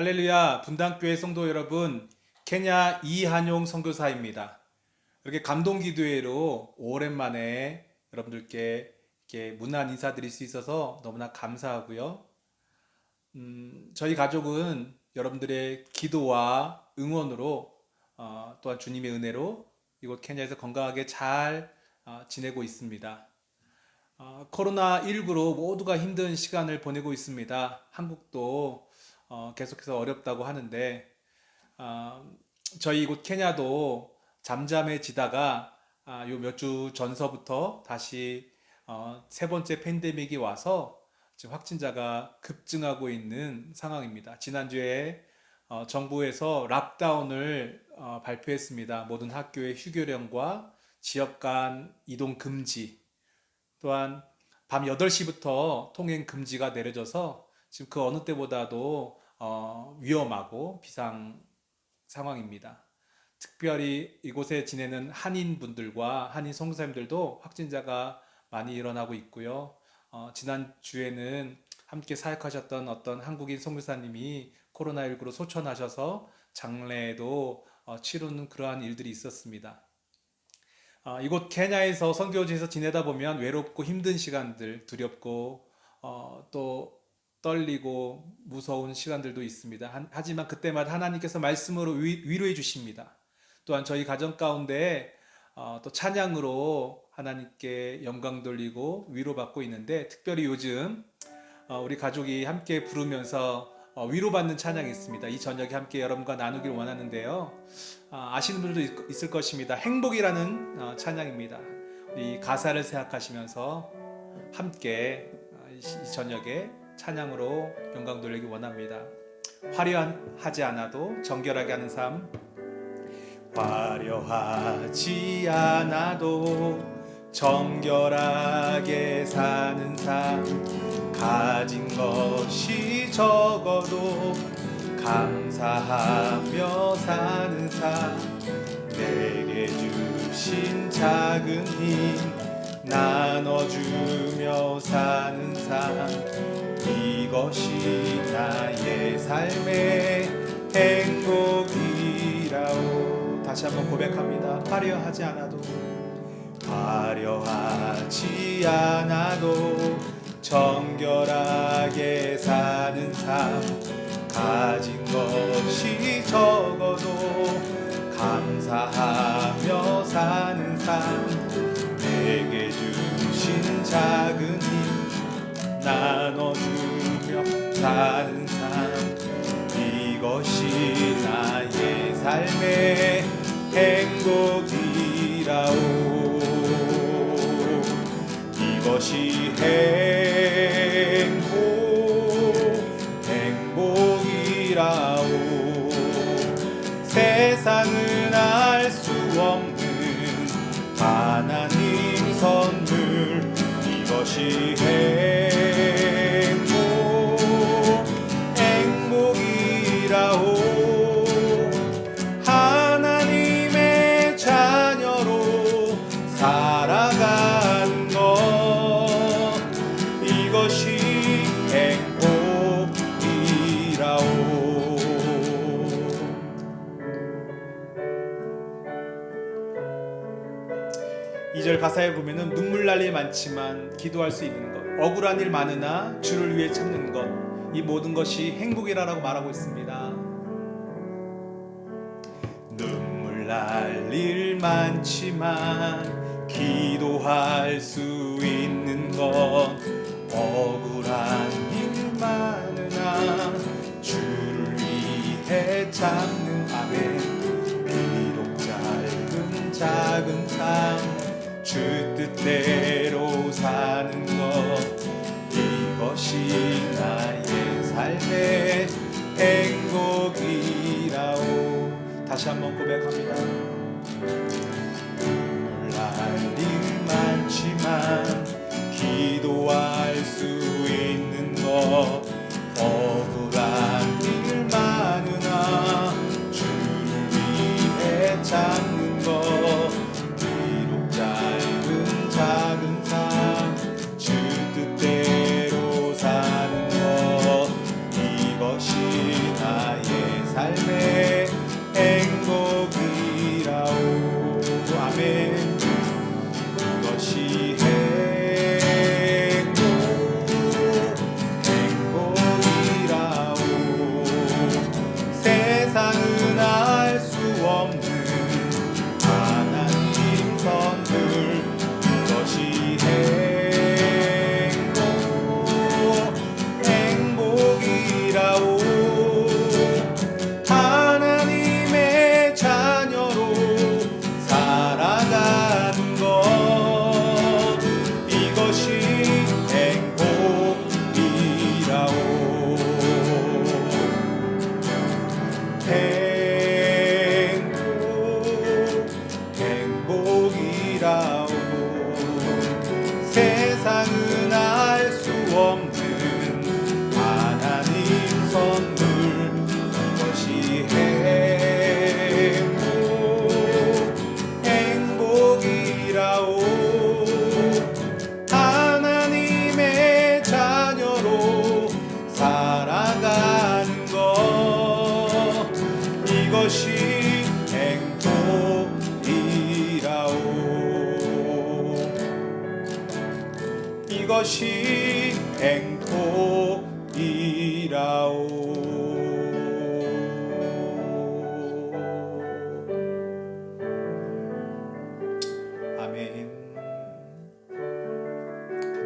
할렐루야 분당교회 성도 여러분 케냐 이한용 선교사입니다. 이렇게 감동 기도회로 오랜만에 여러분들께 이렇게 문안 인사드릴 수 있어서 너무나 감사하고요. 음, 저희 가족은 여러분들의 기도와 응원으로 어, 또한 주님의 은혜로 이곳 케냐에서 건강하게 잘 어, 지내고 있습니다. 어, 코로나 19로 모두가 힘든 시간을 보내고 있습니다. 한국도 어, 계속해서 어렵다고 하는데 아, 저희 이곳 케냐도 잠잠해지다가 아, 요몇 주 전서부터 다시 어, 세 번째 팬데믹이 와서 지금 확진자가 급증하고 있는 상황입니다. 지난주에 어, 정부에서 락다운을 어, 발표했습니다. 모든 학교의 휴교령과 지역 간 이동 금지, 또한 밤 8시부터 통행 금지가 내려져서 지금 그 어느 때보다도 어, 위험하고 비상 상황입니다. 특별히 이곳에 지내는 한인 분들과 한인 선교사님들도 확진자가 많이 일어나고 있고요. 어, 지난 주에는 함께 사역하셨던 어떤 한국인 선교사님이 코로나19로 소천하셔서 장례도 어, 치르는 그러한 일들이 있었습니다. 어, 이곳 케냐에서 선교지에서 지내다 보면 외롭고 힘든 시간들, 두렵고 어, 또 떨리고 무서운 시간들도 있습니다. 한- 하지만 그때마다 하나님께서 말씀으로 위, 위로해 주십니다. 또한 저희 가정 가운데 어, 또 찬양으로 하나님께 영광 돌리고 위로받고 있는데 특별히 요즘 어, 우리 가족이 함께 부르면서 어, 위로받는 찬양이 있습니다. 이 저녁에 함께 여러분과 나누길 원하는데요. 아, 아시는 분들도 있- 있을 것입니다. 행복이라는 어, 찬양입니다. 이 가사를 생각하시면서 함께 시- 이 저녁에 찬양으로 영광 돌리기 원합니다. 화려하지 않아도 정결하게 하는 삶, 화려하지 않아도 정결하게 사는 삶, 가진 것이 적어도 감사하며 사는 삶, 내게 주신 작은 힘 나눠주며 사는 삶, 이것이 나의 삶의 행복이라오. 다시 한번 고백합니다. 화려하지 않아도 화려하지 않아도 정결하게 사는 삶 가진 것이 적어도 감사하며 사는 삶 내게 주신 작은 힘 나눠주며 사는 삶 이것이 나의 삶의 행복이라오. 이것이 행복 이라오 2절 가사에 보면은 눈물 날 일 많지만 기도할 수 있는 것 억울한 일 많으나 주를 위해 참는 것 이 모든 것이 행복이라고 말하고 있습니다. 눈물 날 일 많지만 기도할 수 있는 것 억울한 일 많으나 주를 위해 참는 아멘 비록 짧은 작은 삶주 뜻대로 사는 것 이것이 나의 삶의 행복이라오. 다시 한번 고백합니다. 눈물 날일 많지만 기도할 수 있는 것 억울한 일 많으나 주를 위해 참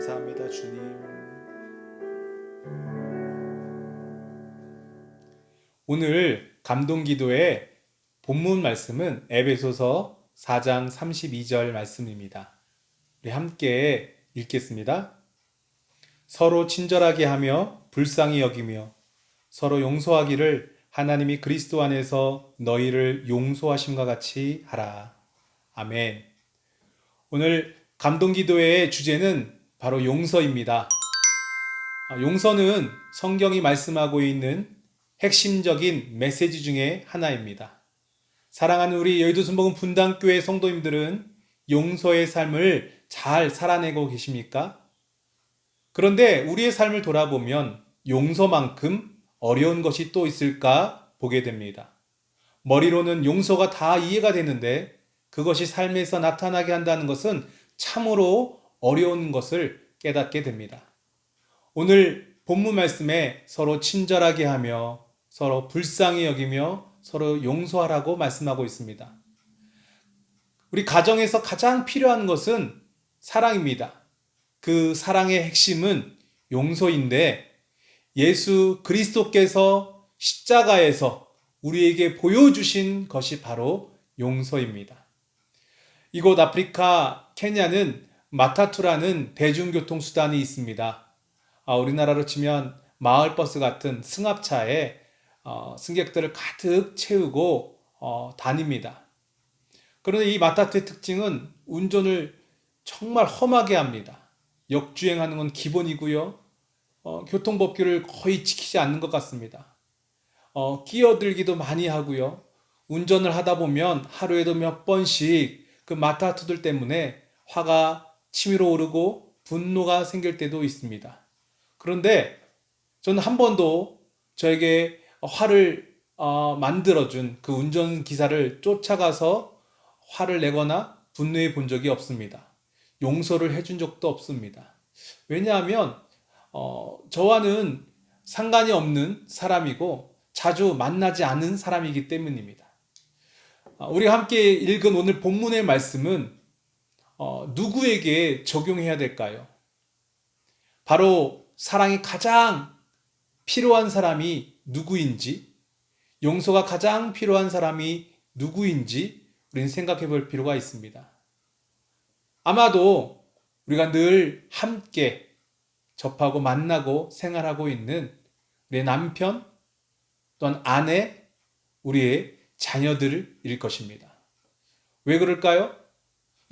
감사합니다 주님 오늘 감동 기도의 본문 말씀은 에베소서 4장 32절 말씀입니다. 우리 함께 읽겠습니다. 서로 친절하게 하며 불쌍히 여기며 서로 용서하기를 하나님이 그리스도 안에서 너희를 용서하심과 같이 하라. 아멘. 오늘 감동 기도의 주제는 바로 용서입니다. 아, 용서는 성경이 말씀하고 있는 핵심적인 메시지 중에 하나입니다. 사랑하는 우리 여의도 순복음 분당교회 성도님들은 용서의 삶을 잘 살아내고 계십니까? 그런데 우리의 삶을 돌아보면 용서만큼 어려운 것이 또 있을까 보게 됩니다. 머리로는 용서가 다 이해가 되는데 그것이 삶에서 나타나게 한다는 것은 참으로 어려운 것을 깨닫게 됩니다. 오늘 본문 말씀에 서로 친절하게 하며 서로 불쌍히 여기며 서로 용서하라고 말씀하고 있습니다. 우리 가정에서 가장 필요한 것은 사랑입니다. 그 사랑의 핵심은 용서인데 예수 그리스도께서 십자가에서 우리에게 보여주신 것이 바로 용서입니다. 이곳 아프리카 케냐는 마타투라는 대중교통수단이 있습니다. 아, 우리나라로 치면 마을버스 같은 승합차에 어, 승객들을 가득 채우고 어, 다닙니다. 그런데 이 마타투의 특징은 운전을 정말 험하게 합니다. 역주행하는 건 기본이고요. 어, 교통법규를 거의 지키지 않는 것 같습니다. 어, 끼어들기도 많이 하고요. 운전을 하다 보면 하루에도 몇 번씩 그 마타투들 때문에 화가 치밀어 오르고 분노가 생길 때도 있습니다. 그런데 저는 한 번도 저에게 화를 어, 만들어준 그 운전기사를 쫓아가서 화를 내거나 분노해 본 적이 없습니다. 용서를 해준 적도 없습니다. 왜냐하면 어, 저와는 상관이 없는 사람이고 자주 만나지 않은 사람이기 때문입니다. 어, 우리가 함께 읽은 오늘 본문의 말씀은 어, 누구에게 적용해야 될까요? 바로 사랑이 가장 필요한 사람이 누구인지, 용서가 가장 필요한 사람이 누구인지 우리는 생각해 볼 필요가 있습니다. 아마도 우리가 늘 함께 접하고 만나고 생활하고 있는 내 남편 또한 아내, 우리의 자녀들일 것입니다. 왜 그럴까요?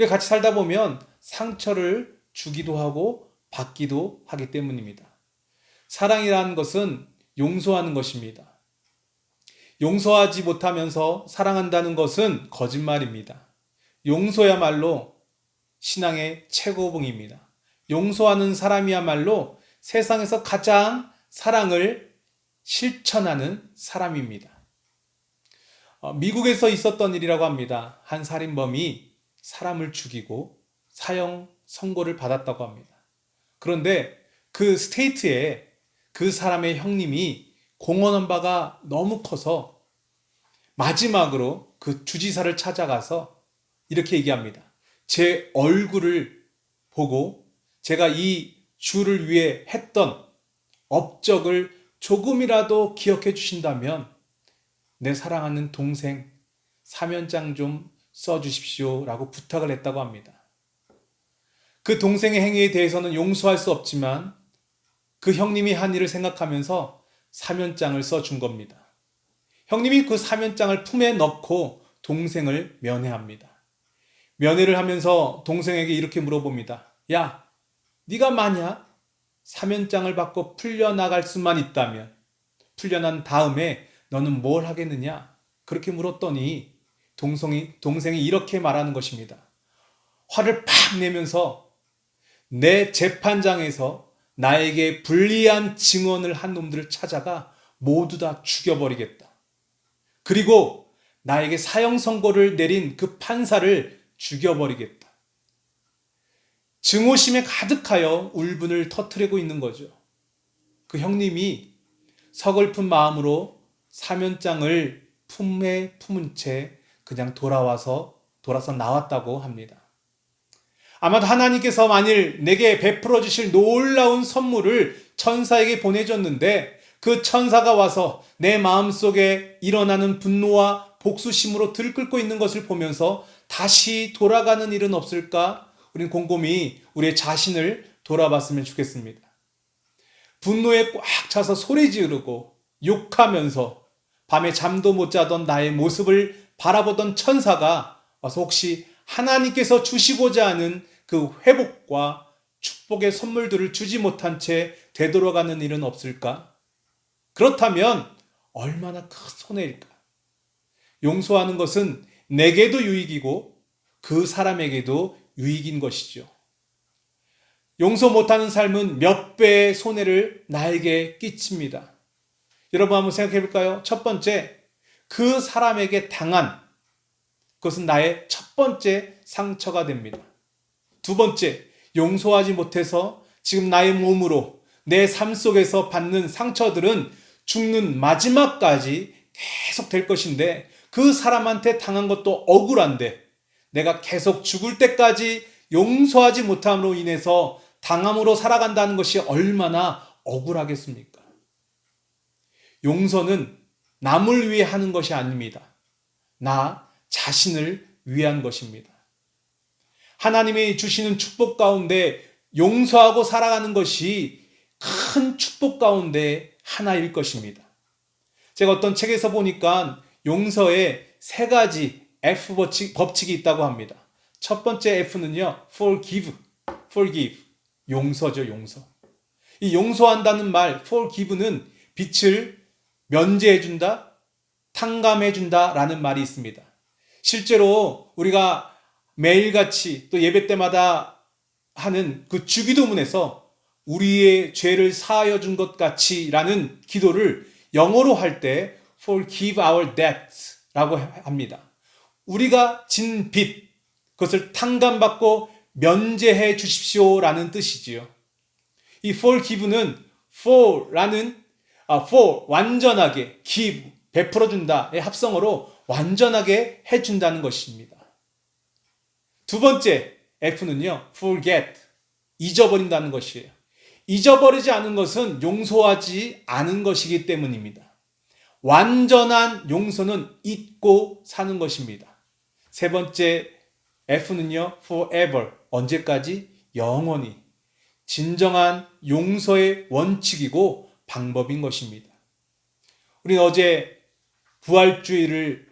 같이 살다 보면 상처를 주기도 하고 받기도 하기 때문입니다. 사랑이라는 것은 용서하는 것입니다. 용서하지 못하면서 사랑한다는 것은 거짓말입니다. 용서야말로 신앙의 최고봉입니다. 용서하는 사람이야말로 세상에서 가장 사랑을 실천하는 사람입니다. 어, 미국에서 있었던 일이라고 합니다. 한 살인범이 사람을 죽이고 사형 선고를 받았다고 합니다. 그런데 그 스테이트에 그 사람의 형님이 공헌한 바가 너무 커서 마지막으로 그 주지사를 찾아가서 이렇게 얘기합니다. 제 얼굴을 보고 제가 이 주를 위해 했던 업적을 조금이라도 기억해 주신다면 내 사랑하는 동생 사면장 좀 써주십시오 라고 부탁을 했다고 합니다. 그 동생의 행위에 대해서는 용서할 수 없지만 그 형님이 한 일을 생각하면서 사면장을 써준 겁니다. 형님이 그 사면장을 품에 넣고 동생을 면회합니다. 면회를 하면서 동생에게 이렇게 물어봅니다. 야, 네가 만약 사면장을 받고 풀려나갈 수만 있다면 풀려난 다음에 너는 뭘 하겠느냐? 그렇게 물었더니 동성이, 동생이 이렇게 말하는 것입니다. 화를 팍 내면서 내 재판장에서 나에게 불리한 증언을 한 놈들을 찾아가 모두 다 죽여버리겠다. 그리고 나에게 사형 선고를 내린 그 판사를 죽여버리겠다. 증오심에 가득하여 울분을 터트리고 있는 거죠. 그 형님이 서글픈 마음으로 사면장을 품에 품은 채 그냥 돌아와서 돌아서 나왔다고 합니다. 아마도 하나님께서 만일 내게 베풀어 주실 놀라운 선물을 천사에게 보내줬는데 그 천사가 와서 내 마음속에 일어나는 분노와 복수심으로 들끓고 있는 것을 보면서 다시 돌아가는 일은 없을까? 우리는 곰곰이 우리의 자신을 돌아봤으면 좋겠습니다. 분노에 꽉 차서 소리 지르고 욕하면서 밤에 잠도 못 자던 나의 모습을 바라보던 천사가 와서 혹시 하나님께서 주시고자 하는 그 회복과 축복의 선물들을 주지 못한 채 되돌아가는 일은 없을까? 그렇다면 얼마나 큰 손해일까? 용서하는 것은 내게도 유익이고 그 사람에게도 유익인 것이죠. 용서 못하는 삶은 몇 배의 손해를 나에게 끼칩니다. 여러분 한번 생각해 볼까요? 첫 번째, 그 사람에게 당한 그것은 나의 첫 번째 상처가 됩니다. 두 번째, 용서하지 못해서 지금 나의 몸으로 내 삶 속에서 받는 상처들은 죽는 마지막까지 계속 될 것인데 그 사람한테 당한 것도 억울한데 내가 계속 죽을 때까지 용서하지 못함으로 인해서 당함으로 살아간다는 것이 얼마나 억울하겠습니까? 용서는 남을 위해 하는 것이 아닙니다. 나 자신을 위한 것입니다. 하나님이 주시는 축복 가운데 용서하고 살아가는 것이 큰 축복 가운데 하나일 것입니다. 제가 어떤 책에서 보니까 용서에 세 가지 F 법칙, 법칙이 있다고 합니다. 첫 번째 F는요, forgive, forgive, 용서죠, 용서. 이 용서한다는 말, forgive는 빛을 면제해준다, 탕감해준다라는 말이 있습니다. 실제로 우리가 매일같이 또 예배 때마다 하는 그 주기도문에서 우리의 죄를 사하여 준 것 같이라는 기도를 영어로 할 때 forgive our debts라고 합니다. 우리가 진 빚, 그것을 탕감받고 면제해 주십시오라는 뜻이지요. 이 forgive는 for라는 아, for 완전하게 give 베풀어 준다의 합성어로 완전하게 해 준다는 것입니다. 두 번째 F는요. forget 잊어버린다는 것이에요. 잊어버리지 않은 것은 용서하지 않은 것이기 때문입니다. 완전한 용서는 잊고 사는 것입니다. 세 번째 F는요, forever. 언제까지? 영원히. 진정한 용서의 원칙이고 방법인 것입니다. 우리는 어제 부활주의를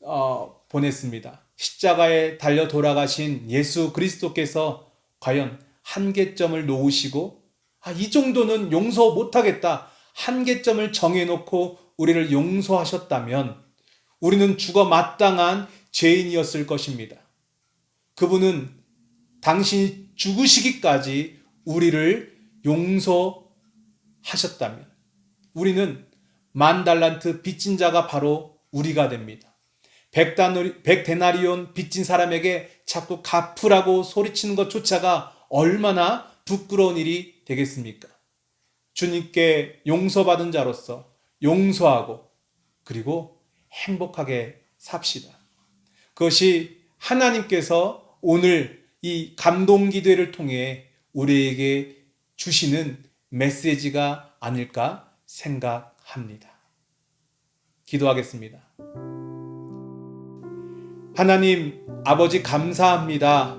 어, 보냈습니다. 십자가에 달려 돌아가신 예수 그리스도께서 과연 한계점을 놓으시고 아, 이 정도는 용서 못하겠다. 한계점을 정해놓고 우리를 용서하셨다면 우리는 죽어 마땅한 죄인이었을 것입니다. 그분은 당신이 죽으시기까지 우리를 용서 하셨다면 우리는 만 달란트 빚진 자가 바로 우리가 됩니다. 백데나리온 빚진 사람에게 자꾸 갚으라고 소리치는 것조차가 얼마나 부끄러운 일이 되겠습니까? 주님께 용서받은 자로서 용서하고 그리고 행복하게 삽시다. 그것이 하나님께서 오늘 이 감동 기도를 통해 우리에게 주시는 메시지가 아닐까 생각합니다. 기도하겠습니다. 하나님 아버지 감사합니다.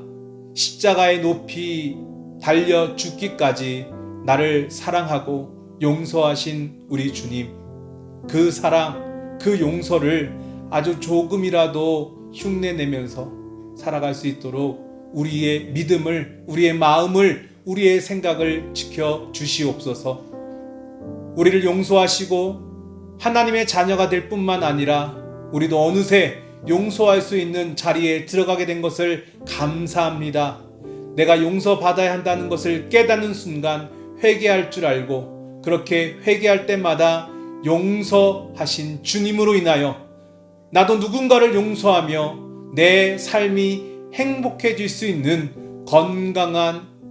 십자가의 높이 달려 죽기까지 나를 사랑하고 용서하신 우리 주님. 그 사랑, 그 용서를 아주 조금이라도 흉내 내면서 살아갈 수 있도록 우리의 믿음을, 우리의 마음을, 우리의 생각을 지켜 주시옵소서. 우리를 용서하시고 하나님의 자녀가 될 뿐만 아니라 우리도 어느새 용서할 수 있는 자리에 들어가게 된 것을 감사합니다. 내가 용서받아야 한다는 것을 깨닫는 순간 회개할 줄 알고 그렇게 회개할 때마다 용서하신 주님으로 인하여 나도 누군가를 용서하며 내 삶이 행복해질 수 있는 건강한